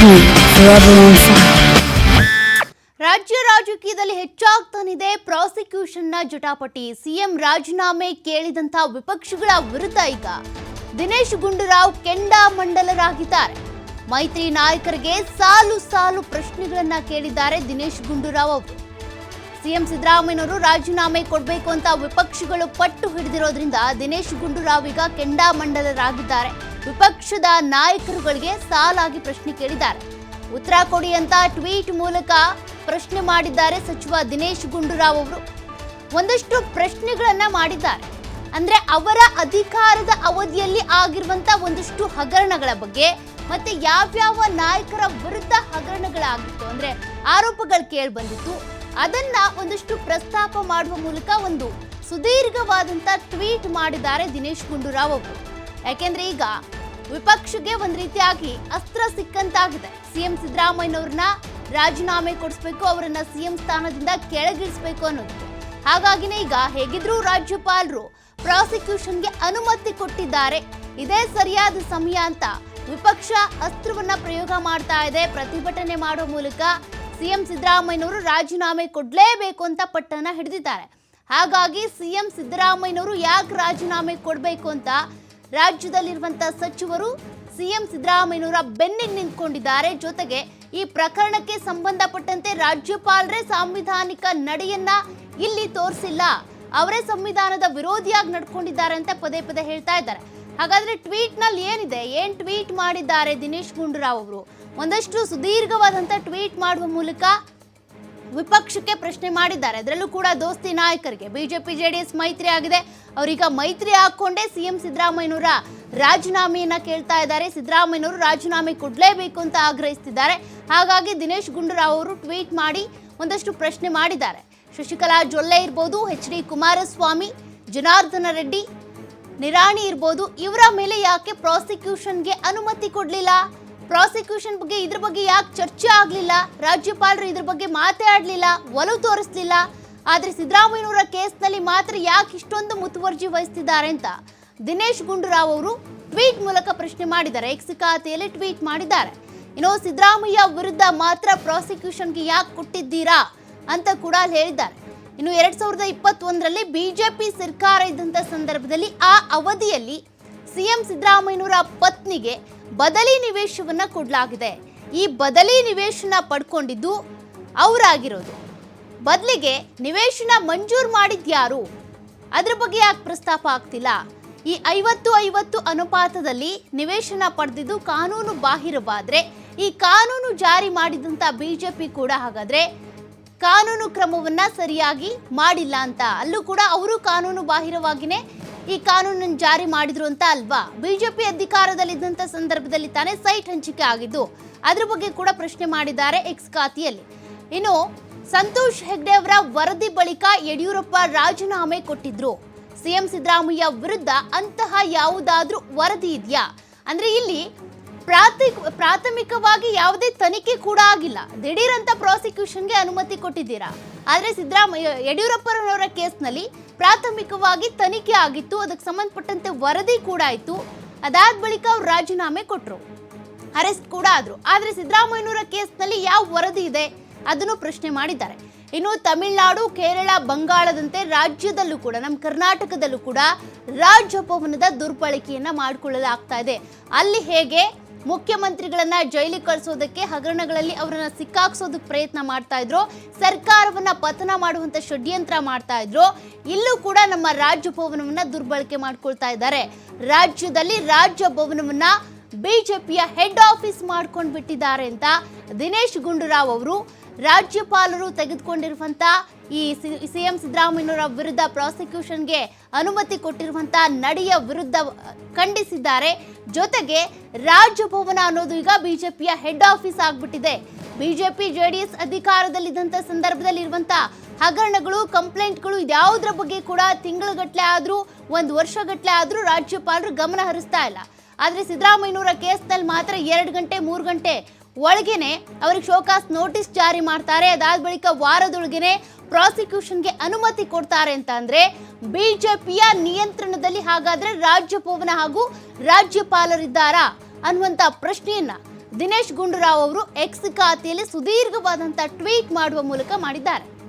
ರಾಜ್ಯ ರಾಜಕೀಯದಲ್ಲಿ ಹೆಚ್ಚಾಗ್ತಾನಿದೆ ಪ್ರಾಸಿಕ್ಯೂಷನ್ನ ಜಟಾಪಟಿ. ಸಿಎಂ ರಾಜೀನಾಮೆ ಕೇಳಿದಂತ ವಿಪಕ್ಷಗಳ ವಿರುದ್ಧ ಈಗ. ದಿನೇಶ್ ಗುಂಡೂರಾವ್ ಕೆಂಡಾಮಂಡಲರಾಗಿದ್ದಾರೆ ಮೈತ್ರಿ ನಾಯಕರಿಗೆ ಸಾಲು ಸಾಲು ಪ್ರಶ್ನೆಗಳನ್ನ ಕೇಳಿದ್ದಾರೆ ದಿನೇಶ್ ಗುಂಡೂರಾವ್ ಅವರು. ಸಿಎಂ ಸಿದ್ದರಾಮಯ್ಯನವರು ರಾಜೀನಾಮೆ ಕೊಡಬೇಕು ಅಂತ ವಿಪಕ್ಷಗಳು ಪಟ್ಟು ಹಿಡಿದಿರೋದ್ರಿಂದ ದಿನೇಶ್ ಗುಂಡೂರಾವ್ ಈಗ ಕೆಂಡಾಮಂಡಲರಾಗಿದ್ದಾರೆ ವಿಪಕ್ಷದ ನಾಯಕರುಗಳಿಗೆ ಸಾಲಾಗಿ ಪ್ರಶ್ನೆ ಕೇಳಿದ್ದಾರೆ. ಉತ್ತರ ಕೊಡಿ ಅಂತ ಟ್ವೀಟ್ ಮೂಲಕ ಪ್ರಶ್ನೆ ಮಾಡಿದ್ದಾರೆ ಸಚಿವ ದಿನೇಶ್ ಗುಂಡೂರಾವ್ ಅವರು. ಒಂದಷ್ಟು ಪ್ರಶ್ನೆಗಳನ್ನ ಮಾಡಿದ್ದಾರೆ. ಅಂದ್ರೆ ಅವರ ಅಧಿಕಾರದ ಅವಧಿಯಲ್ಲಿ ಆಗಿರುವಂತ ಒಂದಷ್ಟು ಹಗರಣಗಳ ಬಗ್ಗೆ ಮತ್ತೆ ಯಾವ್ಯಾವ ನಾಯಕರ ವಿರುದ್ಧ ಹಗರಣಗಳಾಗಿತ್ತು ಅಂದ್ರೆ ಆರೋಪಗಳು ಕೇಳಿ ಬಂದಿತ್ತು. ಅದನ್ನ ಒಂದಷ್ಟು ಪ್ರಸ್ತಾಪ ಮಾಡುವ ಮೂಲಕ ಒಂದು ಸುದೀರ್ಘವಾದಂತ ಟ್ವೀಟ್ ಮಾಡಿದ್ದಾರೆ ದಿನೇಶ್ ಗುಂಡೂರಾವ್ ಅವರು. ಯಾಕೆಂದ್ರೆ ಈಗ ವಿಪಕ್ಷಗೆ ಒಂದ್ ರೀತಿಯಾಗಿ ಅಸ್ತ್ರ ಸಿಕ್ಕಂತಾಗಿದೆ. ಸಿಎಂ ಸಿದ್ದರಾಮಯ್ಯನವ್ರನ್ನ ರಾಜೀನಾಮೆ ಕೊಡಿಸ್ಬೇಕು, ಅವರನ್ನ ಸಿಎಂ ಸ್ಥಾನದಿಂದ ಕೆಳಗಿಳಿಸ್ಬೇಕು ಅನ್ನೋದು. ಹಾಗಾಗಿನೇ ಈಗ ಹೇಗಿದ್ರು ರಾಜ್ಯಪಾಲರು ಪ್ರಾಸಿಕ್ಯೂಷನ್ಗೆ ಅನುಮತಿ ಕೊಟ್ಟಿದ್ದಾರೆ. ಇದೇ ಸರಿಯಾದ ಸಮಯ ಅಂತ ವಿಪಕ್ಷ ಅಸ್ತ್ರವನ್ನ ಪ್ರಯೋಗ ಮಾಡ್ತಾ ಇದೆ. ಪ್ರತಿಭಟನೆ ಮಾಡುವ ಮೂಲಕ ಸಿಎಂ ಸಿದ್ದರಾಮಯ್ಯನವರು ರಾಜೀನಾಮೆ ಕೊಡಲೇಬೇಕು ಅಂತ ಪಟ್ಟನ ಹಿಡಿದಿದ್ದಾರೆ. ಹಾಗಾಗಿ ಸಿಎಂ ಸಿದ್ದರಾಮಯ್ಯನವರು ಯಾಕೆ ರಾಜೀನಾಮೆ ಕೊಡಬೇಕು ಅಂತ ರಾಜ್ಯದಲ್ಲಿರುವಂತ ಸಚಿವರು ಸಿಎಂ ಸಿದ್ದರಾಮಯ್ಯನವರ ಬೆನ್ನಿಗೆ ನಿಂತ್ಕೊಂಡಿದ್ದಾರೆ. ಜೊತೆಗೆ ಈ ಪ್ರಕರಣಕ್ಕೆ ಸಂಬಂಧಪಟ್ಟಂತೆ ರಾಜ್ಯಪಾಲರೇ ಸಾಂವಿಧಾನಿಕ ನಡೆಯನ್ನ ಇಲ್ಲಿ ತೋರಿಸಿಲ್ಲ. ಅವರೇ ಸಂವಿಧಾನದ ವಿರೋಧಿಯಾಗಿ ನಡ್ಕೊಂಡಿದ್ದಾರೆ ಅಂತ ಪದೇ ಪದೇ ಹೇಳ್ತಾ ಇದ್ದಾರೆ. ಹಾಗಾದ್ರೆ ಟ್ವೀಟ್ನಲ್ಲಿ ಏನಿದೆ? ಏನ್ ಟ್ವೀಟ್ ಮಾಡಿದ್ದಾರೆ ದಿನೇಶ್ ಗುಂಡೂರಾವ್ ಅವರು? ಒಂದಷ್ಟು ಸುದೀರ್ಘವಾದಂತ ಟ್ವೀಟ್ ಮಾಡುವ ಮೂಲಕ ವಿಪಕ್ಷಕ್ಕೆ ಪ್ರಶ್ನೆ ಮಾಡಿದ್ದಾರೆ. ಅದರಲ್ಲೂ ಕೂಡ ದೋಸ್ತಿ ನಾಯಕರಿಗೆ ಬಿಜೆಪಿ, ಜೆಡಿಎಸ್ ಮೈತ್ರಿ ಆಗಿದೆ. ಅವರೀಗ ಮೈತ್ರಿ ಹಾಕೊಂಡೇ ಸಿಎಂ ಸಿದ್ದರಾಮಯ್ಯನವರ ರಾಜೀನಾಮೆಯನ್ನ ಕೇಳ್ತಾ ಇದ್ದಾರೆ. ಸಿದ್ದರಾಮಯ್ಯನವರು ರಾಜೀನಾಮೆ ಕೊಡಲೇಬೇಕು ಅಂತ ಆಗ್ರಹಿಸ್ತಿದ್ದಾರೆ. ಹಾಗಾಗಿ ದಿನೇಶ್ ಗುಂಡೂರಾವ್ ಅವರು ಟ್ವೀಟ್ ಮಾಡಿ ಒಂದಷ್ಟು ಪ್ರಶ್ನೆ ಮಾಡಿದ್ದಾರೆ. ಶಶಿಕಲಾ ಜೊಲ್ಲೆ ಇರ್ಬೋದು, ಎಚ್ ಡಿ ಕುಮಾರಸ್ವಾಮಿ, ಜನಾರ್ದನ ರೆಡ್ಡಿ, ನಿರಾಣಿ ಇರ್ಬೋದು, ಇವರ ಮೇಲೆ ಯಾಕೆ ಪ್ರಾಸಿಕ್ಯೂಷನ್ಗೆ ಅನುಮತಿ ಕೊಡಲಿಲ್ಲ? ಪ್ರಾಸಿಕ್ಯೂಷನ್ ಬಗ್ಗೆ ಇದ್ರ ಬಗ್ಗೆ ಯಾಕೆ ಚರ್ಚೆ ಆಗಲಿಲ್ಲ? ರಾಜ್ಯಪಾಲರು ಇದ್ರ ಬಗ್ಗೆ ಮಾತಾಡಲಿಲ್ಲ ಒಲವು ತೋರಿಸ್ಲಿಲ್ಲ. ಆದ್ರೆ ಸಿದ್ದರಾಮಯ್ಯನವರ ಕೇಸ್ನಲ್ಲಿ ಮಾತ್ರ ಯಾಕೆ ಇಷ್ಟೊಂದು ಮುತುವರ್ಜಿ ವಹಿಸ್ತಿದ್ದಾರೆ ಅಂತ ದಿನೇಶ್ ಗುಂಡೂರಾವ್ ಅವರು ಟ್ವೀಟ್ ಮೂಲಕ ಪ್ರಶ್ನೆ ಮಾಡಿದ್ದಾರೆ. ಎಕ್ಸ್ ಟ್ವೀಟ್ ಮಾಡಿದ್ದಾರೆ. ಇನ್ನು ಸಿದ್ದರಾಮಯ್ಯ ವಿರುದ್ಧ ಮಾತ್ರ ಪ್ರಾಸಿಕ್ಯೂಷನ್ಗೆ ಯಾಕೆ ಕೊಟ್ಟಿದ್ದೀರಾ ಅಂತ ಕೂಡ ಅಲ್ಲಿ ಹೇಳಿದ್ದಾರೆ. ಇನ್ನು ಎರಡ್ ಸಾವಿರದ ಇಪ್ಪತ್ತೊಂದರಲ್ಲಿ ಬಿಜೆಪಿ ಸರ್ಕಾರ ಇದ್ದಂಥ ಸಂದರ್ಭದಲ್ಲಿ ಆ ಅವಧಿಯಲ್ಲಿ ಸಿಎಂ ಸಿದ್ದರಾಮಯ್ಯನವರ ಪತ್ನಿಗೆ ಬದಲಿ ನಿವೇಶವನ್ನು ಕೊಡಲಾಗಿದೆ. ಈ ಬದಲಿ ನಿವೇಶನ ಪಡ್ಕೊಂಡಿದ್ದು ಅವರಾಗಿರೋದು. ಬದಲಿಗೆ ನಿವೇಶನ ಮಂಜೂರು ಮಾಡಿದ್ಯಾರು ಅದ್ರ ಬಗ್ಗೆ ಯಾಕೆ ಪ್ರಸ್ತಾಪ ಆಗ್ತಿಲ್ಲ? ಈ ಐವತ್ತು ಐವತ್ತು ಅನುಪಾತದಲ್ಲಿ ನಿವೇಶನ ಪಡೆದಿದ್ದು ಕಾನೂನು ಬಾಹಿರವಾದರೆ, ಈ ಕಾನೂನು ಜಾರಿ ಮಾಡಿದಂತ ಬಿಜೆಪಿ ಕೂಡ ಹಾಗಾದ್ರೆ ಕಾನೂನು ಕ್ರಮವನ್ನು ಸರಿಯಾಗಿ ಮಾಡಿಲ್ಲ ಅಂತ. ಅಲ್ಲೂ ಕೂಡ ಅವರು ಕಾನೂನು ಬಾಹಿರವಾಗಿನೇ ಈ ಕಾನೂನನ್ನು ಜಾರಿ ಮಾಡಿದ್ರು ಅಂತ ಅಲ್ವಾ? ಬಿಜೆಪಿ ಅಧಿಕಾರದಲ್ಲಿದ್ದಂಥ ಸಂದರ್ಭದಲ್ಲಿ ತಾನೇ ಸೈಟ್ ಹಂಚಿಕೆ ಆಗಿದ್ದು, ಅದ್ರ ಬಗ್ಗೆ ಕೂಡ ಪ್ರಶ್ನೆ ಮಾಡಿದ್ದಾರೆ ಎಕ್ಸ್ ಖಾತೆಯಲ್ಲಿ. ಇನ್ನು, ಸಂತೋಷ್ ಹೆಗ್ಡೆ ಅವರ ವರದಿ ಬಳಿಕ ಯಡಿಯೂರಪ್ಪ ರಾಜೀನಾಮೆ ಕೊಟ್ಟಿದ್ರು. ಸಿಎಂ ಸಿದ್ದರಾಮಯ್ಯ ವಿರುದ್ಧ ಅಂತಹ ಯಾವುದಾದ್ರೂ ವರದಿ ಇದೆಯಾ? ಅಂದ್ರೆ ಇಲ್ಲಿ ಪ್ರಾತಿ ಪ್ರಾಥಮಿಕವಾಗಿ ಯಾವುದೇ ತನಿಖೆ ಕೂಡ ಆಗಿಲ್ಲ. ದಿಢೀರ್ ಅಂತ ಪ್ರಾಸಿಕ್ಯೂಷನ್ಗೆ ಅನುಮತಿ ಕೊಟ್ಟಿದ್ದೀರಾ? ಆದ್ರೆ ಸಿದ್ದರಾಮಯ್ಯ ಯಡಿಯೂರಪ್ಪನವರ ಕೇಸ್ನಲ್ಲಿ ಪ್ರಾಥಮಿಕವಾಗಿ ತನಿಖೆ ಆಗಿತ್ತು. ಅದಕ್ಕೆ ಸಂಬಂಧಪಟ್ಟಂತೆ ವರದಿ ಕೂಡ ಆಯಿತು. ಅದಾದ ಬಳಿಕ ಅವ್ರು ರಾಜೀನಾಮೆ ಕೊಟ್ಟರು ಅರೆಸ್ಟ್ ಕೂಡ ಆದರು. ಆದರೆ ಸಿದ್ದರಾಮಯ್ಯನವರ ಕೇಸ್ನಲ್ಲಿ ಯಾವ ವರದಿ ಇದೆ? ಅದನ್ನು ಪ್ರಶ್ನೆ ಮಾಡಿದ್ದಾರೆ. ಇನ್ನು ತಮಿಳುನಾಡು, ಕೇರಳ, ಬಂಗಾಳದಂತೆ ರಾಜ್ಯದಲ್ಲೂ ಕೂಡ, ನಮ್ಮ ಕರ್ನಾಟಕದಲ್ಲೂ ಕೂಡ ರಾಜಭವನದ ದುರ್ಬಳಕೆಯನ್ನು ಮಾಡಿಕೊಳ್ಳಲಾಗ್ತಾ ಇದೆ. ಅಲ್ಲಿ ಹೇಗೆ? ಮುಖ್ಯಮಂತ್ರಿಗಳನ್ನ ಜೈಲಿಗೆ ಕಳಿಸೋದಕ್ಕೆ ಹಗರಣಗಳಲ್ಲಿ ಅವರನ್ನ ಸಿಕ್ಕಾಕ್ಸೋದಕ್ಕೆ ಪ್ರಯತ್ನ ಮಾಡ್ತಾ ಇದ್ರು. ಸರ್ಕಾರವನ್ನ ಪತನ ಮಾಡುವಂತ ಷಡ್ಯಂತ್ರ ಮಾಡ್ತಾ ಇದ್ರು. ಇಲ್ಲೂ ಕೂಡ ನಮ್ಮ ರಾಜ್ಯಭವನವನ್ನ ದುರ್ಬಳಕೆ ಮಾಡ್ಕೊಳ್ತಾ ಇದ್ದಾರೆ. ರಾಜ್ಯದಲ್ಲಿ ರಾಜಭವನವನ್ನ ಬಿಜೆಪಿಯ ಹೆಡ್ ಆಫೀಸ್ ಮಾಡ್ಕೊಂಡು ಬಿಟ್ಟಿದ್ದಾರೆ ಅಂತ ದಿನೇಶ್ ಗುಂಡೂರಾವ್ ಅವರು. ರಾಜ್ಯಪಾಲರು ತೆಗೆದುಕೊಂಡಿರುವಂತ ಈ ಸಿಎಂ ಸಿದ್ದರಾಮಯ್ಯನವರ ವಿರುದ್ಧ ಪ್ರಾಸಿಕ್ಯೂಷನ್ಗೆ ಅನುಮತಿ ಕೊಟ್ಟಿರುವಂತ ನಡೆಯ ವಿರುದ್ಧ ಖಂಡಿಸಿದ್ದಾರೆ. ಜೊತೆಗೆ ರಾಜಭವನ ಅನ್ನೋದು ಈಗ ಬಿಜೆಪಿಯ ಹೆಡ್ ಆಫೀಸ್ ಆಗ್ಬಿಟ್ಟಿದೆ. ಬಿಜೆಪಿ ಎಸ್ ಅಧಿಕಾರದಲ್ಲಿದ್ದಂಥ ಸಂದರ್ಭದಲ್ಲಿ ಇರುವಂತ ಹಗರಣಗಳು ಕಂಪ್ಲೇಂಟ್ಗಳು ಇದ್ಯಾವುದ್ರ ಬಗ್ಗೆ ಕೂಡ ತಿಂಗಳುಗಟ್ಟಲೆ ಆದರೂ, ಒಂದು ವರ್ಷಗಟ್ಟಲೆ ಆದರೂ ರಾಜ್ಯಪಾಲರು ಗಮನ ಹರಿಸ್ತಾ ಇಲ್ಲ. ಆದರೆ ಸಿದ್ದರಾಮಯ್ಯನವರ ಕೇಸ್ನಲ್ಲಿ ಮಾತ್ರ ಎರಡು ಗಂಟೆ, ಮೂರು ಗಂಟೆ ಒಳಗೇನೆ ಅವ್ರಿಗೆ ಶೋಕಾಸ್ ನೋಟಿಸ್ ಜಾರಿ ಮಾಡ್ತಾರೆ. ಅದಾದ ಬಳಿಕ ವಾರದೊಳಗೇನೆ ಪ್ರಾಸಿಕ್ಯೂಷನ್ಗೆ ಅನುಮತಿ ಕೊಡ್ತಾರೆ ಅಂತ ಅಂದ್ರೆ ಬಿಜೆಪಿಯ ನಿಯಂತ್ರಣದಲ್ಲಿ ಹಾಗಾದ್ರೆ ರಾಜ್ಯಭವನ ಹಾಗೂ ರಾಜ್ಯಪಾಲರಿದ್ದಾರಾ ಅನ್ನುವಂತ ಪ್ರಶ್ನೆಯನ್ನ ದಿನೇಶ್ ಗುಂಡೂರಾವ್ ಅವರು ಎಕ್ಸ್ ಖಾತೆಯಲ್ಲಿ ಸುದೀರ್ಘವಾದಂಥ ಟ್ವೀಟ್ ಮಾಡುವ ಮೂಲಕ ಮಾಡಿದ್ದಾರೆ.